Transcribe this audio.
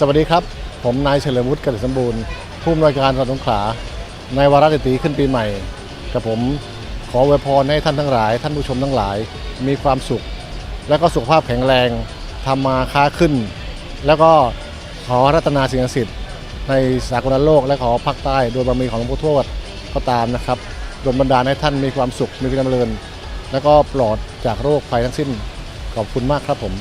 สวัสดีครับ ผมนายเฉลิมวุฒิเกษตสมบูรณ์ผู้อำนวยการจัวนสงขลาในวาระเศรษฐีขึ้นปีใหม่ กับผมขออวยพรให้ท่านทั้งหลาย ท่านผู้ชมทั้งหลาย มีความสุข และก็สุขภาพแข็งแรงทำมาค้าขึ้น แล้วก็ขอรัตนาสิ่งศักดิ์สิทธิ์ในสากลโลกและขอภาคใต้โดยบารมีของหลวงพ่อทวดก็ตามนะครับดลบันดาลให้ท่านมีความสุขมีความเจริญ และก็ปลอดจากโรคภัยทั้งสิ้นขอบคุณมากครับผม